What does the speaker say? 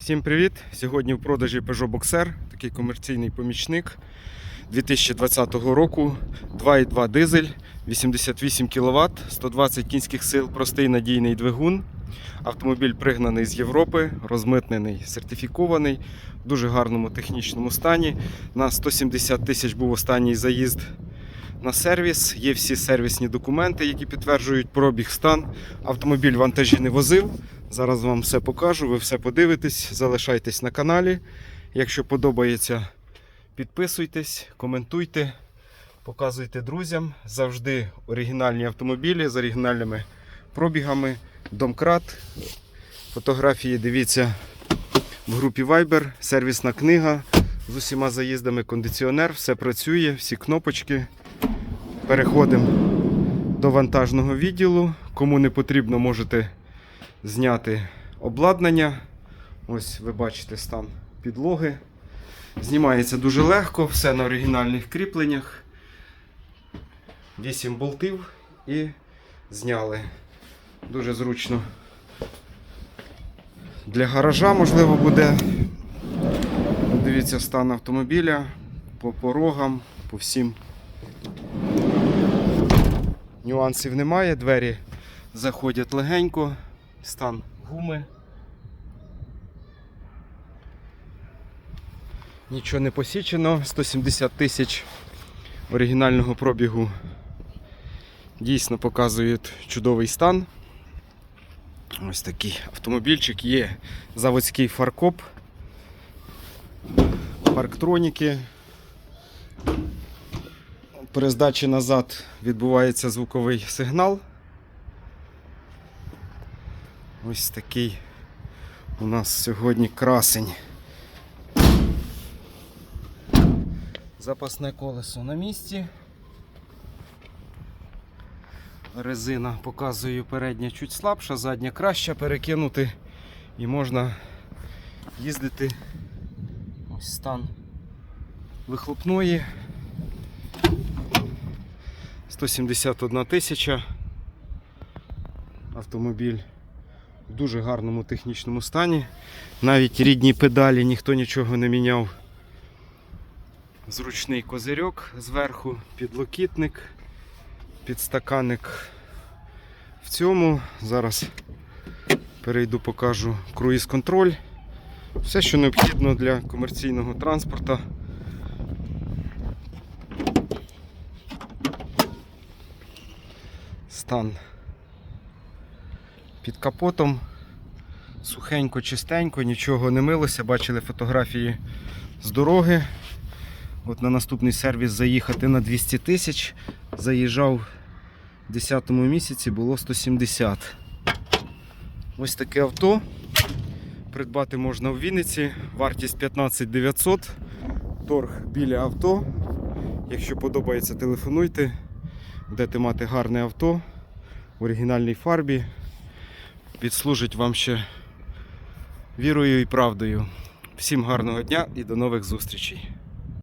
Всім привіт! Сьогодні в продажі Peugeot Boxer, такий комерційний помічник 2020 року. 2,2 дизель, 88 кВт, 120 кінських сил, простий надійний двигун. Автомобіль пригнаний з Європи, розмитнений, сертифікований, в дуже гарному технічному стані. На 170 тисяч був останній заїзд на сервіс. Є всі сервісні документи, які підтверджують пробіг стан. Автомобіль вантажі не возив. Зараз вам все покажу, ви все подивитесь, залишайтесь на каналі. Якщо подобається, підписуйтесь, коментуйте, показуйте друзям. Завжди оригінальні автомобілі з оригінальними пробігами. Домкрат. Фотографії дивіться в групі Viber, сервісна книга з усіма заїздами, кондиціонер, все працює, всі кнопочки. Переходимо до вантажного відділу. Кому не потрібно, можете зняти обладнання. Ось ви бачите стан підлоги. Знімається дуже легко, все на оригінальних кріпленнях. 8 болтів і зняли. Дуже зручно. Для гаража, можливо, буде. Дивіться стан автомобіля по порогам, по всім. Нюансів немає, двері заходять легенько, стан гуми. Нічого не посічено, 170 тисяч оригінального пробігу дійсно показують чудовий стан. Ось такий автомобільчик є заводський фаркоп, парктроніки. При здачі назад відбувається звуковий сигнал. Ось такий у нас сьогодні красень. Запасне колесо на місці. Резина показую передня чуть слабша, задня краща перекинути і можна їздити. Ось стан вихлопної. 171 тисяча. Автомобіль в дуже гарному технічному стані. Навіть рідні педалі ніхто нічого не міняв. Зручний козирьок зверху, підлокітник, підстаканник в цьому. Зараз перейду, покажу круїз-контроль. Все, що необхідно для комерційного транспорту. Стан під капотом. Сухенько, чистенько, нічого не милося. Бачили фотографії з дороги. От на наступний сервіс заїхати на 200 тисяч. Заїжджав в 10 місяці, було 170. Ось таке авто. Придбати можна в Вінниці. Вартість 15 900. Торг біля авто. Якщо подобається, телефонуйте. Будете мати гарне авто в оригінальній фарбі. Відслужить вам ще вірою і правдою. Всім гарного дня і до нових зустрічей.